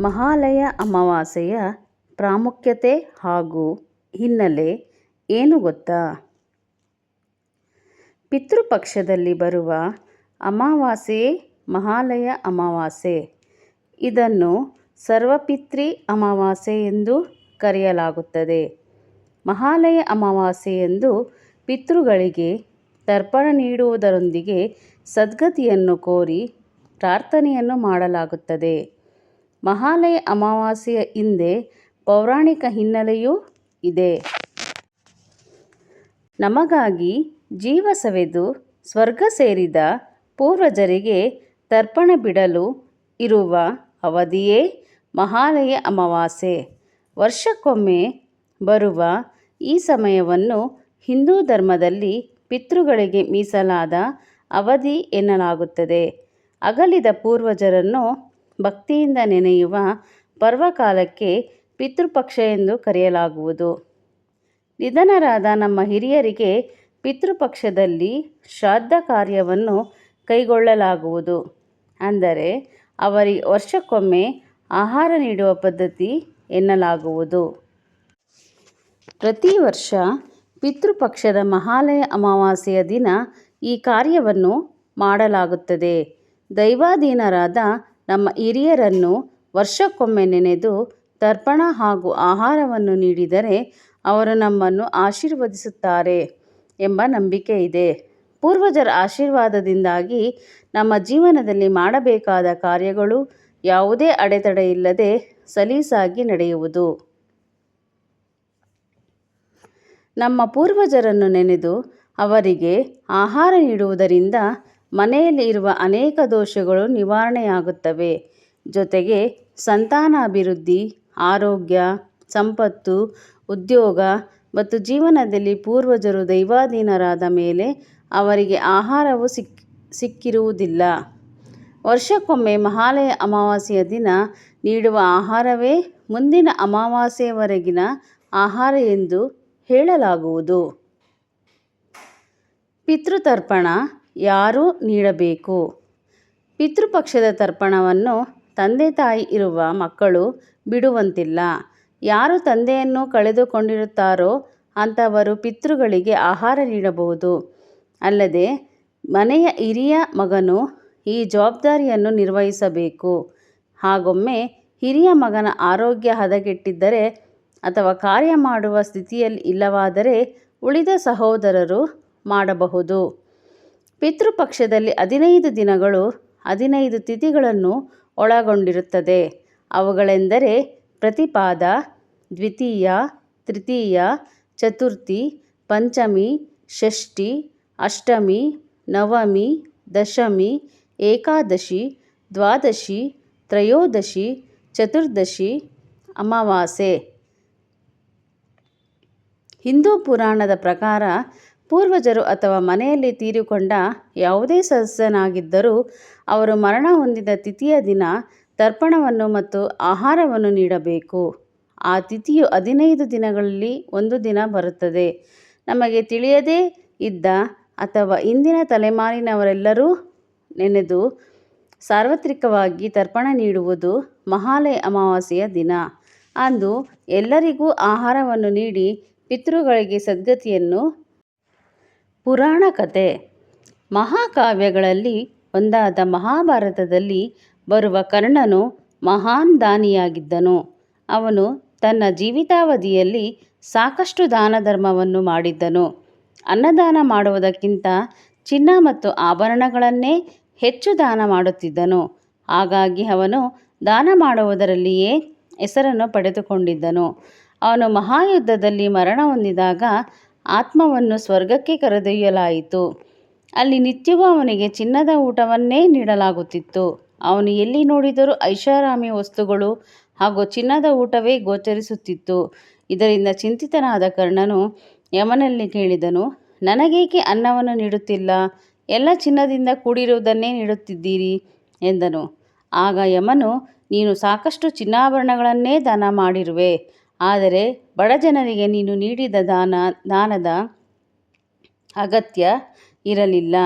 ಮಹಾಲಯ ಅಮಾವಾಸ್ಯೆಯ ಪ್ರಾಮುಖ್ಯತೆ ಹಾಗೂ ಹಿನ್ನೆಲೆ ಏನು ಗೊತ್ತಾ? ಪಿತೃಪಕ್ಷದಲ್ಲಿ ಬರುವ ಅಮಾವಾಸ್ಯೆಯೇ ಮಹಾಲಯ ಅಮಾವಾಸ್ಯೆ. ಇದನ್ನು ಸರ್ವಪಿತ್ರಿ ಅಮಾವಾಸ್ಯೆ ಎಂದು ಕರೆಯಲಾಗುತ್ತದೆ. ಮಹಾಲಯ ಅಮಾವಾಸ್ಯೆಯಂದು ಪಿತೃಗಳಿಗೆ ತರ್ಪಣ ನೀಡುವುದರೊಂದಿಗೆ ಸದ್ಗತಿಯನ್ನು ಕೋರಿ ಪ್ರಾರ್ಥನೆಯನ್ನು ಮಾಡಲಾಗುತ್ತದೆ. ಮಹಾಲಯ ಅಮಾವಾಸ್ಯೆಯ ಹಿಂದೆ ಪೌರಾಣಿಕ ಹಿನ್ನೆಲೆಯೂ ಇದೆ. ನಮಗಾಗಿ ಜೀವ ಸವೆದು ಸ್ವರ್ಗ ಸೇರಿದ ಪೂರ್ವಜರಿಗೆ ತರ್ಪಣ ಬಿಡಲು ಇರುವ ಅವಧಿಯೇ ಮಹಾಲಯ ಅಮಾವಾಸ್ಯೆ. ವರ್ಷಕ್ಕೊಮ್ಮೆ ಬರುವ ಈ ಸಮಯವನ್ನು ಹಿಂದೂ ಧರ್ಮದಲ್ಲಿ ಪಿತೃಗಳಿಗೆ ಮೀಸಲಾದ ಅವಧಿ ಎನ್ನಲಾಗುತ್ತದೆ. ಅಗಲಿದ ಪೂರ್ವಜರನ್ನು ಭಕ್ತಿಯಿಂದ ನೆನೆಯುವ ಪರ್ವಕಾಲಕ್ಕೆ ಪಿತೃಪಕ್ಷ ಎಂದು ಕರೆಯಲಾಗುವುದು. ನಿಧನರಾದ ನಮ್ಮ ಹಿರಿಯರಿಗೆ ಪಿತೃಪಕ್ಷದಲ್ಲಿ ಶ್ರಾದ್ದ ಕಾರ್ಯವನ್ನು ಕೈಗೊಳ್ಳಲಾಗುವುದು. ಅಂದರೆ ಅವರಿಗೆ ವರ್ಷಕ್ಕೊಮ್ಮೆ ಆಹಾರ ನೀಡುವ ಪದ್ಧತಿ ಎನ್ನಲಾಗುವುದು. ಪ್ರತಿ ವರ್ಷ ಪಿತೃಪಕ್ಷದ ಮಹಾಲಯ ಅಮಾವಾಸ್ಯೆಯ ದಿನ ಈ ಕಾರ್ಯವನ್ನು ಮಾಡಲಾಗುತ್ತದೆ. ದೈವಾಧೀನರಾದ ನಮ್ಮ ಹಿರಿಯರನ್ನು ವರ್ಷಕ್ಕೊಮ್ಮೆ ನೆನೆದು ತರ್ಪಣ ಹಾಗೂ ಆಹಾರವನ್ನು ನೀಡಿದರೆ ಅವರು ನಮ್ಮನ್ನು ಆಶೀರ್ವದಿಸುತ್ತಾರೆ ಎಂಬ ನಂಬಿಕೆ ಇದೆ. ಪೂರ್ವಜರ ಆಶೀರ್ವಾದದಿಂದಾಗಿ ನಮ್ಮ ಜೀವನದಲ್ಲಿ ಮಾಡಬೇಕಾದ ಕಾರ್ಯಗಳು ಯಾವುದೇ ಅಡೆತಡೆಯಿಲ್ಲದೆ ಸಲೀಸಾಗಿ ನಡೆಯುವುದು. ನಮ್ಮ ಪೂರ್ವಜರನ್ನು ನೆನೆದು ಅವರಿಗೆ ಆಹಾರ ನೀಡುವುದರಿಂದ ಮನೆಯಲ್ಲಿ ಇರುವ ಅನೇಕ ದೋಷಗಳು ನಿವಾರಣೆಯಾಗುತ್ತವೆ. ಜೊತೆಗೆ ಸಂತಾನಾಭಿವೃದ್ಧಿ, ಆರೋಗ್ಯ, ಸಂಪತ್ತು, ಉದ್ಯೋಗ ಮತ್ತು ಜೀವನದಲ್ಲಿ ಪೂರ್ವಜರು ದೈವಾಧೀನರಾದ ಮೇಲೆ ಅವರಿಗೆ ಆಹಾರವು ಸಿಕ್ಕಿರುವುದಿಲ್ಲ. ವರ್ಷಕ್ಕೊಮ್ಮೆ ಮಹಾಲಯ ಅಮಾವಾಸ್ಯೆಯ ದಿನ ನೀಡುವ ಆಹಾರವೇ ಮುಂದಿನ ಅಮಾವಾಸ್ಯೆಯವರೆಗಿನ ಆಹಾರ ಎಂದು ಹೇಳಲಾಗುವುದು. ಪಿತೃತರ್ಪಣ ಯಾರು ನೀಡಬೇಕು? ಪಿತೃಪಕ್ಷದ ತರ್ಪಣವನ್ನು ತಂದೆ-ತಾಯಿ ಇರುವ ಮಕ್ಕಳು ಬಿಡುವಂತಿಲ್ಲ. ಯಾರು ತಂದೆಯನ್ನು ಕಳೆದುಕೊಂಡಿರುತ್ತಾರೋ ಅಂಥವರು ಪಿತೃಗಳಿಗೆ ಆಹಾರ ನೀಡಬಹುದು. ಅಲ್ಲದೆ ಮನೆಯ ಹಿರಿಯ ಮಗನು ಈ ಜವಾಬ್ದಾರಿಯನ್ನು ನಿರ್ವಹಿಸಬೇಕು. ಹಾಗೊಮ್ಮೆ ಹಿರಿಯ ಮಗನ ಆರೋಗ್ಯ ಹದಗೆಟ್ಟಿದ್ದರೆ ಅಥವಾ ಕಾರ್ಯ ಮಾಡುವ ಸ್ಥಿತಿಯಲ್ಲಿ ಇಲ್ಲವಾದರೆ ಉಳಿದ ಸಹೋದರರು ಮಾಡಬಹುದು. ಪಿತೃಪಕ್ಷದಲ್ಲಿ ಹದಿನೈದು ದಿನಗಳು ಹದಿನೈದು ತಿಥಿಗಳನ್ನು ಒಳಗೊಂಡಿರುತ್ತದೆ. ಅವುಗಳೆಂದರೆ ಪ್ರತಿಪಾದ, ದ್ವಿತೀಯ, ತೃತೀಯ, ಚತುರ್ಥಿ, ಪಂಚಮಿ, ಷಷ್ಠಿ, ಅಷ್ಟಮಿ, ನವಮಿ, ದಶಮಿ, ಏಕಾದಶಿ, ದ್ವಾದಶಿ, ತ್ರಯೋದಶಿ, ಚತುರ್ದಶಿ, ಅಮಾವಾಸ್ಯೆ. ಹಿಂದೂ ಪುರಾಣದ ಪ್ರಕಾರ ಪೂರ್ವಜರು ಅಥವಾ ಮನೆಯಲ್ಲಿ ತೀರಿಕೊಂಡ ಯಾವುದೇ ಸದಸ್ಯನಾಗಿದ್ದರೂ ಅವರು ಮರಣ ಹೊಂದಿದ ತಿಥಿಯ ದಿನ ತರ್ಪಣವನ್ನು ಮತ್ತು ಆಹಾರವನ್ನು ನೀಡಬೇಕು. ಆ ತಿಥಿಯು ಹದಿನೈದು ದಿನಗಳಲ್ಲಿ ಒಂದು ದಿನ ಬರುತ್ತದೆ. ನಮಗೆ ತಿಳಿಯದೇ ಇದ್ದ ಅಥವಾ ಇಂದಿನ ತಲೆಮಾರಿನವರೆಲ್ಲರೂ ನೆನೆದು ಸಾರ್ವತ್ರಿಕವಾಗಿ ತರ್ಪಣ ನೀಡುವುದು ಮಹಾಲಯ ಅಮಾವಾಸ್ಯೆಯ ದಿನ. ಅಂದು ಎಲ್ಲರಿಗೂ ಆಹಾರವನ್ನು ನೀಡಿ ಪಿತೃಗಳಿಗೆ ಸದ್ಗತಿಯನ್ನು ಪುರಾಣ ಕಥೆ ಮಹಾಕಾವ್ಯಗಳಲ್ಲಿ ಒಂದಾದ ಮಹಾಭಾರತದಲ್ಲಿ ಬರುವ ಕರ್ಣನು ಮಹಾನ್ ದಾನಿಯಾಗಿದ್ದನು. ಅವನು ತನ್ನ ಜೀವಿತಾವಧಿಯಲ್ಲಿ ಸಾಕಷ್ಟು ದಾನ ಧರ್ಮವನ್ನು ಮಾಡಿದ್ದನು. ಅನ್ನದಾನ ಮಾಡುವುದಕ್ಕಿಂತ ಚಿನ್ನ ಮತ್ತು ಆಭರಣಗಳನ್ನೇ ಹೆಚ್ಚು ದಾನ ಮಾಡುತ್ತಿದ್ದನು. ಹಾಗಾಗಿ ಅವನು ದಾನ ಮಾಡುವುದರಲ್ಲಿಯೇ ಹೆಸರನ್ನು ಪಡೆದುಕೊಂಡಿದ್ದನು. ಅವನು ಮಹಾಯುದ್ಧದಲ್ಲಿ ಮರಣ ಹೊಂದಿದಾಗ ಆತ್ಮವನ್ನು ಸ್ವರ್ಗಕ್ಕೆ ಕರೆದೊಯ್ಯಲಾಯಿತು. ಅಲ್ಲಿ ನಿತ್ಯವೂ ಅವನಿಗೆ ಚಿನ್ನದ ಊಟವನ್ನೇ ನೀಡಲಾಗುತ್ತಿತ್ತು. ಅವನು ಎಲ್ಲಿ ನೋಡಿದರೂ ಐಷಾರಾಮಿ ವಸ್ತುಗಳು ಹಾಗೂ ಚಿನ್ನದ ಊಟವೇ ಗೋಚರಿಸುತ್ತಿತ್ತು. ಇದರಿಂದ ಚಿಂತಿತನಾದ ಕರ್ಣನು ಯಮನಲ್ಲಿ ಕೇಳಿದನು, ನನಗೇಕೆ ಅನ್ನವನ್ನು ನೀಡುತ್ತಿಲ್ಲ? ಎಲ್ಲ ಚಿನ್ನದಿಂದ ಕೂಡಿರುವುದನ್ನೇ ನೀಡುತ್ತಿದ್ದೀರಿ ಎಂದನು. ಆಗ ಯಮನು, ನೀನು ಸಾಕಷ್ಟು ಚಿನ್ನಾಭರಣಗಳನ್ನೇ ದಾನ ಮಾಡಿರುವೆ. ಆದರೆ ಬಡಜನರಿಗೆ ನೀನು ನೀಡಿದ ದಾನ, ದಾನದ ಅಗತ್ಯ ಇರಲಿಲ್ಲ.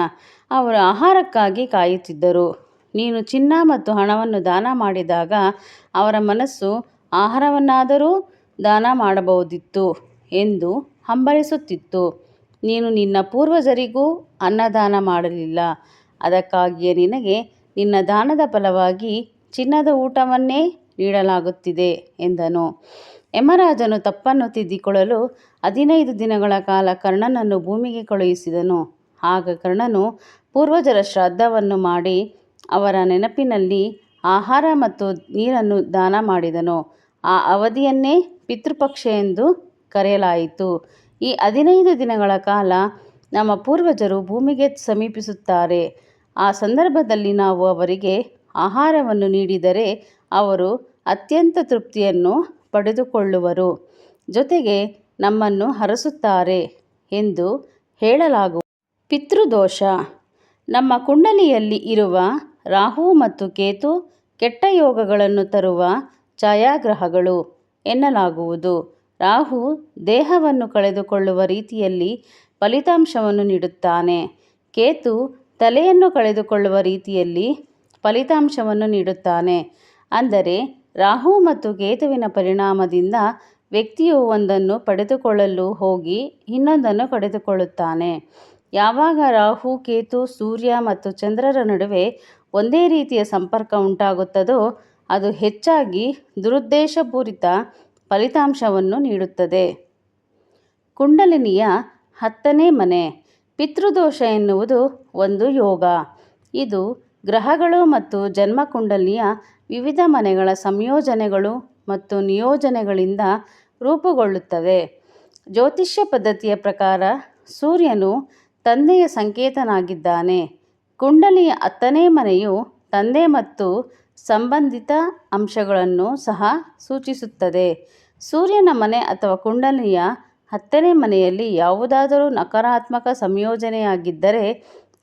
ಅವರು ಆಹಾರಕ್ಕಾಗಿ ಕಾಯುತ್ತಿದ್ದರು. ನೀನು ಚಿನ್ನ ಮತ್ತು ಹಣವನ್ನು ದಾನ ಮಾಡಿದಾಗ ಅವರ ಮನಸ್ಸು ಆಹಾರವನ್ನಾದರೂ ದಾನ ಮಾಡಬಹುದಿತ್ತು ಎಂದು ಹಂಬಲಿಸುತ್ತಿತ್ತು ನೀನು ನಿನ್ನ ಪೂರ್ವಜರಿಗೂ ಅನ್ನದಾನ ಮಾಡಲಿಲ್ಲ ಅದಕ್ಕಾಗಿಯೇ ನಿನಗೆ ನಿನ್ನ ದಾನದ ಫಲವಾಗಿ ಚಿನ್ನದ ಊಟವನ್ನೇ ನೀಡಲಾಗುತ್ತಿದೆ ಎಂದನು. ಯಮರಾಜನು ತಪ್ಪನ್ನು ತಿದ್ದಿಕೊಳ್ಳಲು ಹದಿನೈದು ದಿನಗಳ ಕಾಲ ಕರ್ಣನನ್ನು ಭೂಮಿಗೆ ಕಳುಹಿಸಿದನು. ಆಗ ಕರ್ಣನು ಪೂರ್ವಜರ ಶ್ರಾದ್ದವನ್ನು ಮಾಡಿ ಅವರ ನೆನಪಿನಲ್ಲಿ ಆಹಾರ ಮತ್ತು ನೀರನ್ನು ದಾನ ಮಾಡಿದನು. ಆ ಅವಧಿಯನ್ನೇ ಪಿತೃಪಕ್ಷ ಎಂದು ಕರೆಯಲಾಯಿತು. ಈ ಹದಿನೈದು ದಿನಗಳ ಕಾಲ ನಮ್ಮ ಪೂರ್ವಜರು ಭೂಮಿಗೆ ಸಮೀಪಿಸುತ್ತಾರೆ. ಆ ಸಂದರ್ಭದಲ್ಲಿ ನಾವು ಅವರಿಗೆ ಆಹಾರವನ್ನು ನೀಡಿದರೆ ಅವರು ಅತ್ಯಂತ ತೃಪ್ತಿಯನ್ನು ಪಡೆದುಕೊಳ್ಳುವರು. ಜೊತೆಗೆ ನಮ್ಮನ್ನು ಹರಸುತ್ತಾರೆ ಎಂದು ಹೇಳಲಾಗು ಪಿತೃದೋಷ. ನಮ್ಮ ಕುಂಡಲಿಯಲ್ಲಿ ಇರುವ ರಾಹು ಮತ್ತು ಕೇತು ಕೆಟ್ಟ ಯೋಗಗಳನ್ನು ತರುವ ಛಾಯಾಗ್ರಹಗಳು ಎನ್ನಲಾಗುವುದು. ರಾಹು ದೇಹವನ್ನು ಕಳೆದುಕೊಳ್ಳುವ ರೀತಿಯಲ್ಲಿ ಫಲಿತಾಂಶವನ್ನು ನೀಡುತ್ತಾನೆ. ಕೇತು ತಲೆಯನ್ನು ಕಳೆದುಕೊಳ್ಳುವ ರೀತಿಯಲ್ಲಿ ಫಲಿತಾಂಶವನ್ನು ನೀಡುತ್ತಾನೆ. ಅಂದರೆ ರಾಹು ಮತ್ತು ಕೇತುವಿನ ಪರಿಣಾಮದಿಂದ ವ್ಯಕ್ತಿಯು ಒಂದನ್ನು ಪಡೆದುಕೊಳ್ಳಲು ಹೋಗಿ ಇನ್ನೊಂದನ್ನು ಪಡೆದುಕೊಳ್ಳುತ್ತಾನೆ. ಯಾವಾಗ ರಾಹು, ಕೇತು, ಸೂರ್ಯ ಮತ್ತು ಚಂದ್ರರ ನಡುವೆ ಒಂದೇ ರೀತಿಯ ಸಂಪರ್ಕ ಉಂಟಾಗುತ್ತದೋ, ಅದು ಹೆಚ್ಚಾಗಿ ದುರುದ್ದೇಶಪೂರಿತ ಫಲಿತಾಂಶವನ್ನು ನೀಡುತ್ತದೆ. ಕುಂಡಲಿನಿಯ ಹತ್ತನೇ ಮನೆ, ಪಿತೃದೋಷ ಎನ್ನುವುದು ಒಂದು ಯೋಗ. ಇದು ಗ್ರಹಗಳು ಮತ್ತು ಜನ್ಮಕುಂಡಲಿಯ ವಿವಿಧ ಮನೆಗಳ ಸಂಯೋಜನೆಗಳು ಮತ್ತು ನಿಯೋಜನೆಗಳಿಂದ ರೂಪುಗೊಳ್ಳುತ್ತವೆ. ಜ್ಯೋತಿಷ್ಯ ಪದ್ಧತಿಯ ಪ್ರಕಾರ ಸೂರ್ಯನು ತಂದೆಯ ಸಂಕೇತನಾಗಿದ್ದಾನೆ. ಕುಂಡಲಿಯ ಹತ್ತನೇ ಮನೆಯು ತಂದೆ ಮತ್ತು ಸಂಬಂಧಿತ ಅಂಶಗಳನ್ನು ಸಹ ಸೂಚಿಸುತ್ತದೆ. ಸೂರ್ಯನ ಮನೆ ಅಥವಾ ಕುಂಡಲಿಯ ಹತ್ತನೇ ಮನೆಯಲ್ಲಿ ಯಾವುದಾದರೂ ನಕಾರಾತ್ಮಕ ಸಂಯೋಜನೆಯಾಗಿದ್ದರೆ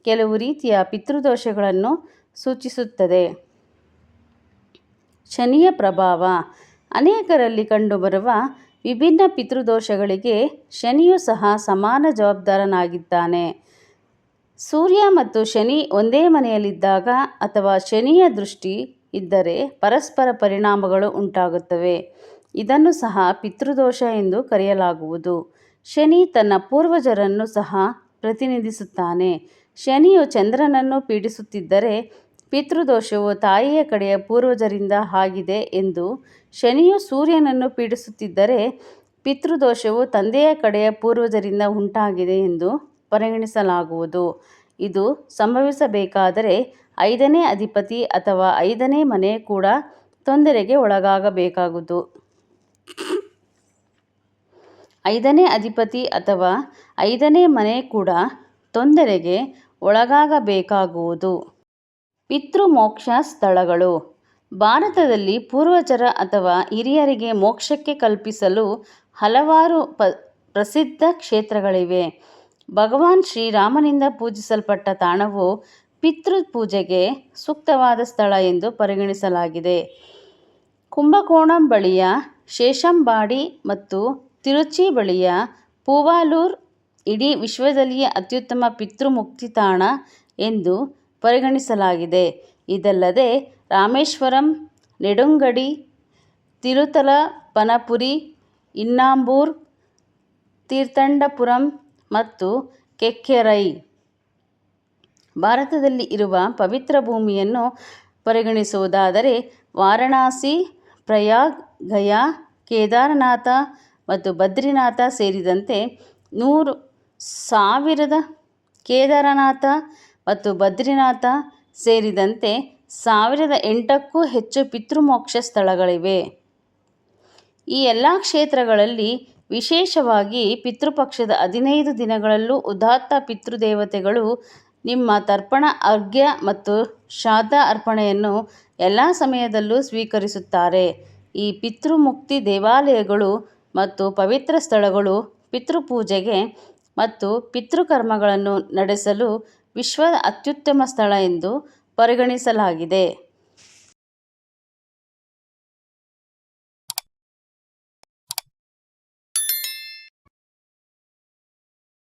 ಕೆಲವು ರೀತಿಯ ಪಿತೃದೋಷಗಳನ್ನು ಸೂಚಿಸುತ್ತದೆ. ಶನಿಯ ಪ್ರಭಾವ. ಅನೇಕರಲ್ಲಿ ಕಂಡುಬರುವ ವಿಭಿನ್ನ ಪಿತೃದೋಷಗಳಿಗೆ ಶನಿಯು ಸಹ ಸಮಾನ ಜವಾಬ್ದಾರನಾಗಿದ್ದಾನೆ. ಸೂರ್ಯ ಮತ್ತು ಶನಿ ಒಂದೇ ಮನೆಯಲ್ಲಿದ್ದಾಗ ಅಥವಾ ಶನಿಯ ದೃಷ್ಟಿ ಇದ್ದರೆ ಪರಸ್ಪರ ಪರಿಣಾಮಗಳು ಉಂಟಾಗುತ್ತವೆ. ಇದನ್ನು ಸಹ ಪಿತೃದೋಷ ಎಂದು ಕರೆಯಲಾಗುವುದು. ಶನಿ ತನ್ನ ಪೂರ್ವಜರನ್ನು ಸಹ ಪ್ರತಿನಿಧಿಸುತ್ತಾನೆ. ಶನಿಯು ಚಂದ್ರನನ್ನು ಪೀಡಿಸುತ್ತಿದ್ದರೆ ಪಿತೃದೋಷವು ತಾಯಿಯ ಕಡೆಯ ಪೂರ್ವಜರಿಂದ ಆಗಿದೆ ಎಂದು ಶನಿಯು ಸೂರ್ಯನನ್ನು ಪೀಡಿಸುತ್ತಿದ್ದರೆ ಪಿತೃದೋಷವು ತಂದೆಯ ಕಡೆಯ ಪೂರ್ವಜರಿಂದ ಉಂಟಾಗಿದೆ ಎಂದು ಪರಿಗಣಿಸಲಾಗುವುದು. ಇದು ಸಂಭವಿಸಬೇಕಾದರೆ ಐದನೇ ಅಧಿಪತಿ ಅಥವಾ ಐದನೇ ಮನೆ ಕೂಡ ತೊಂದರೆಗೆ ಒಳಗಾಗಬೇಕಾಗುವುದು. ಐದನೇ ಅಧಿಪತಿ ಅಥವಾ ಐದನೇ ಮನೆ ಕೂಡ ತೊಂದರೆಗೆ ಒಳಗಾಗಬೇಕಾಗುವುದು. ಪಿತೃಮೋಕ್ಷ ಸ್ಥಳಗಳು. ಭಾರತದಲ್ಲಿ ಪೂರ್ವಜರ ಅಥವಾ ಹಿರಿಯರಿಗೆ ಮೋಕ್ಷಕ್ಕೆ ಕಲ್ಪಿಸಲು ಹಲವಾರು ಪ, ಪ್ರಸಿದ್ಧ ಕ್ಷೇತ್ರಗಳಿವೆ. ಭಗವಾನ್ ಶ್ರೀರಾಮನಿಂದ ಪೂಜಿಸಲ್ಪಟ್ಟ ತಾಣವು ಪಿತೃ ಪೂಜೆಗೆ ಸೂಕ್ತವಾದ ಸ್ಥಳ ಎಂದು ಪರಿಗಣಿಸಲಾಗಿದೆ. ಕುಂಭಕೋಣಂ ಬಳಿಯ ಶೇಷಂಬಾಡಿ ಮತ್ತು ತಿರುಚಿ ಬಳಿಯ ಪೂವಾಲೂರ್ ಇಡೀ ವಿಶ್ವದಲ್ಲಿಯೇ ಅತ್ಯುತ್ತಮ ಪಿತೃಮುಕ್ತಿ ತಾಣ ಎಂದು ಪರಿಗಣಿಸಲಾಗಿದೆ. ಇದಲ್ಲದೆ ರಾಮೇಶ್ವರಂ ನೆಡುಂಗಡಿ ತಿರುತಲ ಪನಪುರಿ, ಇನ್ನಾಂಬೂರ್ ತೀರ್ಥಂಡಪುರಂ ಮತ್ತು ಕೆಕ್ಕೆರೈ ಭಾರತದಲ್ಲಿ ಇರುವ ಪವಿತ್ರ ಭೂಮಿಯನ್ನು ಪರಿಗಣಿಸುವುದಾದರೆ ವಾರಣಾಸಿ ಪ್ರಯಾಗ್ ಗಯಾ ಕೇದಾರನಾಥ ಮತ್ತು ಬದ್ರಿನಾಥ ಸೇರಿದಂತೆ ನೂರು ಸಾವಿರದ ಕೇದಾರನಾಥ ಮತ್ತು ಬದ್ರಿನಾಥ ಸೇರಿದಂತೆ ಸಾವಿರದ ಎಂಟಕ್ಕೂ ಹೆಚ್ಚು ಪಿತೃಮೋಕ್ಷ ಸ್ಥಳಗಳಿವೆ. ಈ ಎಲ್ಲ ಕ್ಷೇತ್ರಗಳಲ್ಲಿ ವಿಶೇಷವಾಗಿ ಪಿತೃಪಕ್ಷದ ಹದಿನೈದು ದಿನಗಳಲ್ಲೂ ಉದಾತ್ತ ಪಿತೃದೇವತೆಗಳು ನಿಮ್ಮ ತರ್ಪಣ ಅರ್ಘ್ಯ ಮತ್ತು ಶ್ರಾದ್ದ ಅರ್ಪಣೆಯನ್ನು ಎಲ್ಲ ಸಮಯದಲ್ಲೂ ಸ್ವೀಕರಿಸುತ್ತಾರೆ. ಈ ಪಿತೃಮುಕ್ತಿ ದೇವಾಲಯಗಳು ಮತ್ತು ಪವಿತ್ರ ಸ್ಥಳಗಳು ಪಿತೃಪೂಜೆಗೆ ಮತ್ತು ಪಿತೃಕರ್ಮಗಳನ್ನು ನಡೆಸಲು ವಿಶ್ವದ ಅತ್ಯುತ್ತಮ ಸ್ಥಳ ಎಂದು ಪರಿಗಣಿಸಲಾಗಿದೆ.